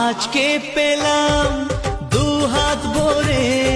আজকে পেলাম দু হাত ভরে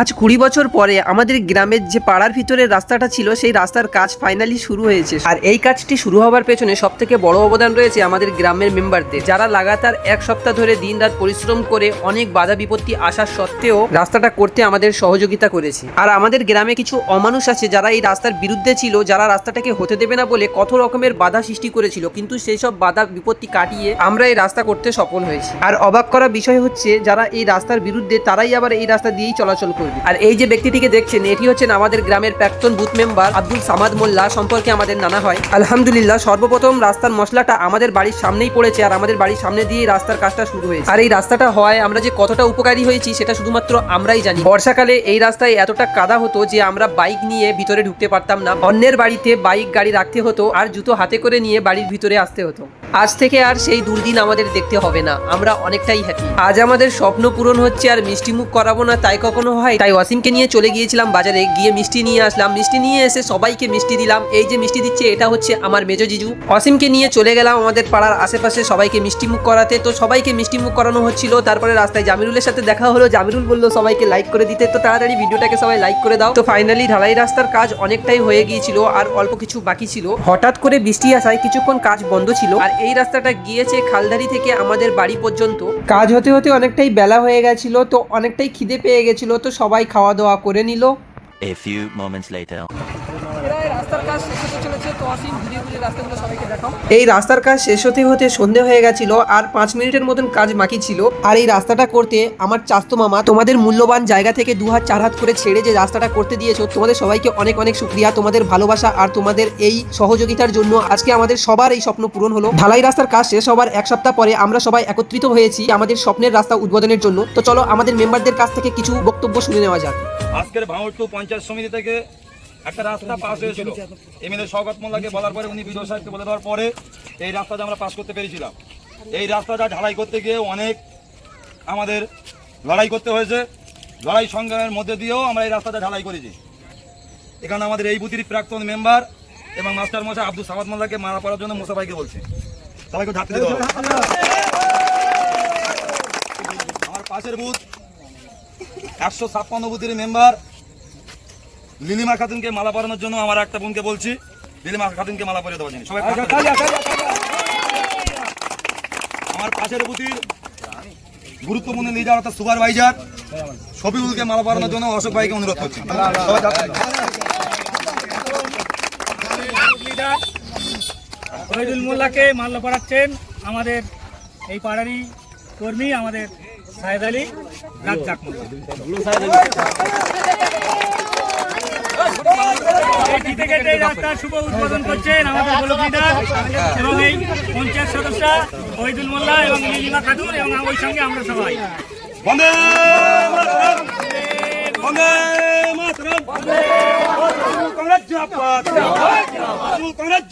আজ কুড়ি বছর পরে আমাদের গ্রামের যে পাড়ার ভিতরের রাস্তাটা ছিল, সেই রাস্তার কাজ ফাইনালি শুরু হয়েছে। আর এই কাজটি শুরু হওয়ার পেছনে সব থেকে বড় অবদান রয়েছে আমাদের গ্রামের মেম্বারদের যারা লাগাতার এক সপ্তাহ ধরে দিন রাত পরিশ্রম করে অনেক বাধা বিপত্তি আসার সত্ত্বেও রাস্তাটা করতে আমাদের সহযোগিতা করেছে। আর আমাদের গ্রামে কিছু অমানুষ আছে যারা এই রাস্তার বিরুদ্ধে ছিল, যারা রাস্তাটাকে হতে দেবে না বলে কত রকমের বাধা সৃষ্টি করেছিল, কিন্তু সেই সব বাধা বিপত্তি কাটিয়ে আমরা এই রাস্তা করতে সফল হয়েছি। আর অবাক করা বিষয় হচ্ছে, যারা এই রাস্তার বিরুদ্ধে তারাই আবার এই রাস্তা দিয়েই চলাচল করবে। আর এই যে ব্যক্তিটিকে দেখছেন, এটি হচ্ছেন আমাদের গ্রামের প্রাক্তন বুথ মেম্বার আব্দুল সামাদ মোল্লা। সম্পর্কে আমাদের নানা হয়। আলহামদুলিল্লাহ, সর্বপ্রথম রাস্তার মশলাটা আমাদের বাড়ির সামনেই পড়েছে আর আমাদের বাড়ির সামনে দিয়েই রাস্তার কাজটা শুরু হয়েছে। আর এই রাস্তাটা হয় আমরা যে কতটা উপকারী হয়েছি, সেটা শুধুমাত্র আমরাই জানি। বর্ষাকালে এই রাস্তায় এতটা কাদা হতো যে আমরা বাইক নিয়ে ভিতরে ঢুকতে পারতাম না। অন্যের বাড়িতে বাইক, গাড়ি রাখতে হতো আর জুতো হাতে করে নিয়ে বাড়ির ভিতরে আসতে হতো। আজ থেকে আর সেই দুর্দিন আমাদের দেখতে হবে না। আমরা অনেকটাই হ্যাপি আজ আমাদের স্বপ্ন পূরণ হচ্ছে আর মিষ্টি মুখ করাবো না, তাই কখনো হয়? তাই ওয়াসিমকে নিয়ে চলে গিয়েছিলাম বাজারে, গিয়ে মিষ্টি নিয়ে আসলাম। মিষ্টি নিয়ে এসে সবাইকে মিষ্টি দিলাম। এই যে মিষ্টি দিচ্ছে, এটা হচ্ছে আমার মেজো জিজু। অসীমকে নিয়ে চলে গেলাম আমাদের পাড়ার আশেপাশে সবাইকে মিষ্টি মুখ করাতে। তো সবাইকে মিষ্টি মুখ করানো হচ্ছিল। তারপরে রাস্তায় জামিরুলের সাথে দেখা হলো। জামিরুল বলল, সবাইকে লাইক করে দিতে। তো তাড়াতাড়ি ভিডিওটাকে সবাই লাইক করে দাও। তো ফাইনালি ঢালাই রাস্তার কাজ অনেকটাই হয়ে গিয়েছিল, আর অল্প কিছু বাকি ছিল। হঠাৎ করে বৃষ্টি আসায় কিছুক্ষণ কাজ বন্ধ ছিল, আর এই রাস্তাটা গিয়েছে খালধারি থেকে আমাদের বাড়ি পর্যন্ত। কাজ হতে হতে অনেকটাই বেলা হয়ে গেছিল। তো অনেকটাই খিদে পেয়ে গেছিল তো সবাই খাওয়া দাওয়া করে নিল A few moments later. এই রাস্তার কাজ শেষ হতে হতে সন্ধে হয়ে গেছিল আর পাঁচ মিনিটের মতন কাজ বাকি ছিল। আর এই রাস্তাটা করতে আমার চাস্তো মামা তোমাদের মূল্যবান জায়গা থেকে দু হাত চার হাত করে ছেড়ে যে রাস্তাটা করতে দিয়েছ তোমাদের সবাইকে অনেক অনেক শুক্রিয়া তোমাদের ভালোবাসা আর তোমাদের এই সহযোগিতার জন্য আজকে আমাদের সবার এই স্বপ্ন পূরণ হলো। ঢালাই রাস্তার কাজ শেষ হবার এক সপ্তাহ পরে আমরা সবাই একত্রিত হয়েছি আমাদের স্বপ্নের রাস্তা উদ্বোধনের জন্য। তো চলো আমাদের মেম্বারদের কাছ থেকে কিছু বক্তব্য শুনে নেওয়া যাক। আজকের ভাঙড় টু পঞ্চায়েত সমিতি থেকে একটা রাস্তা পাস হয়েছিল। এমএলএ শওকত মোল্লাকে বলার পরে উনি বিডিও সাহেবকে বলে দেওয়ার পরে এই রাস্তাটা আমরা পাস করতে পেরেছিলাম। এই রাস্তাটা ঢালাই করতে গিয়ে অনেক আমাদের লড়াই করতে হয়েছে। লড়াই সংগ্রামের মধ্যে দিয়েও আমরা এই রাস্তাটা ঢালাই করেছি। এখানে আমাদের এই বুথির প্রাক্তন মেম্বার এবং মাস্টার মশাই আব্দুল সামাদ মোল্লাকে মারা পড়ার জন্য মুসা ভাইকে বলছে। সবাইকে দিতে আমার পাশের বুথ একশো ছাপ্পান্ন বুথের মেম্বার লিলিমা খাতুনকে মালা পরানোর জন্য আমার একটা বোনকে বলছি লিলিমা খাতুনকে মালা পরিয়ে দেওয়ার জন্য। সবাই আমার পাশের বুথির গুরুত্বপূর্ণ লিডার অর্থাৎ সুপারভাইজার শফিউলকে মালা পরানোর জন্য অশোক ভাইকে অনুরোধ করছি। শহীদুল মোল্লাকে মাল্য পড়াচ্ছেন আমাদের এই পাড়ারই কর্মী আমাদের সাহেদ আলী রাজ্জাক মোল্লা। জিতে এই রাস্তার শুভ উদ্বোধন করছেন আমাদের ব্লক পঞ্চায়েত সদস্য শহীদুল মোল্লা এবং ওই সঙ্গে আমরা সবাই বন্দে! বন্দে কংগ্রেস জিন্দাবাদ! কংগ্রেস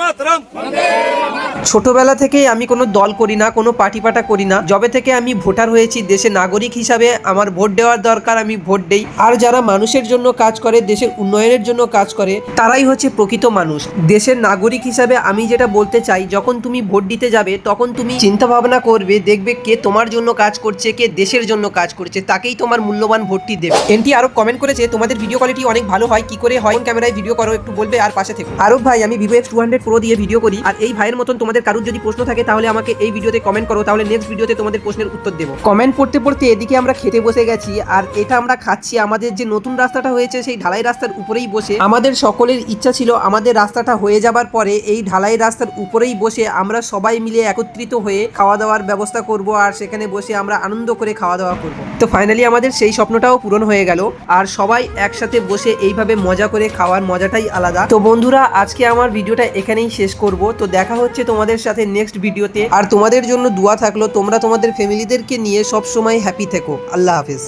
মাতরম! ছোটবেলা থেকেই আমি কোনো দল করি না, কোনো পার্টি পাটা করি না। যবে থেকে আমি ভোটার হয়েছি দেশের নাগরিক হিসাবে আমার ভোট দেওয়ার দরকার, আমি ভোট দেই। আর যারা মানুষের জন্য কাজ করে, দেশের উন্নয়নের জন্য কাজ করে, তারাই হচ্ছে প্রকৃত মানুষ। দেশের নাগরিক হিসাবে আমি যেটা বলতে চাই, যখন তুমি ভোট দিতে যাবে, তখন তুমি চিন্তা ভাবনা করবে, দেখবে কে তোমার জন্য কাজ করছে, কে দেশের জন্য কাজ করছে, তাকেই তোমার মূল্যবান ভোটটি দেবে। এনটি আরও কমেন্ট করেছে, তোমাদের ভিডিও কোয়ালিটি অনেক ভালো হয়, কি করে হয়? ক্যামেরায় ভিডিও করো, একটু বলবে, আর পাশে থেকে। আরব ভাই, আমি Vivo X two hundred pro দিয়ে ভিডিও করি, আর এই ভাইয়ের মতন তোমাদের কারোর যদি প্রশ্ন থাকে তাহলে আমাকে এই ভিডিওতে কমেন্ট করো, তাহলে নেক্সট ভিডিওতে তোমাদের প্রশ্নের উত্তর দেবো। কমেন্ট পড়তে পড়তে এদিকে আমরা খেতে বসে গেছি, আর এটা আমরা খাচ্ছি। আমাদের যে নতুন রাস্তাটা হয়েছে, সেই ঢালাই রাস্তার উপরেই বসে। আমাদের সকলের ইচ্ছা ছিল আমাদের রাস্তাটা হয়ে যাবার পরে এই ঢালাই রাস্তার উপরেই বসে আমরা সবাই মিলে একত্রিত হয়ে খাওয়া দাওয়ার ব্যবস্থা করব, আর সেখানে বসে আমরা আনন্দ করে খাওয়া দাওয়া করব। তো ফাইনালি আমাদের সেই স্বপ্নটাও পূরণ হয়ে গেল, আর সবাই একসাথে বসে এইভাবে মজা করে খাওয়ার মজাটাই আলাদা। তো বন্ধুরা, আজকে আমার ভিডিওটা এখানেই শেষ করব। তো দেখা হচ্ছে তোমাদের সাথে নেক্সট ভিডিওতে আর তোমাদের জন্য দোয়া থাকল, তোমরা তোমাদের ফ্যামিলিদেরকে নিয়ে সবসময় হ্যাপি থেকো। আল্লাহ হাফিজ।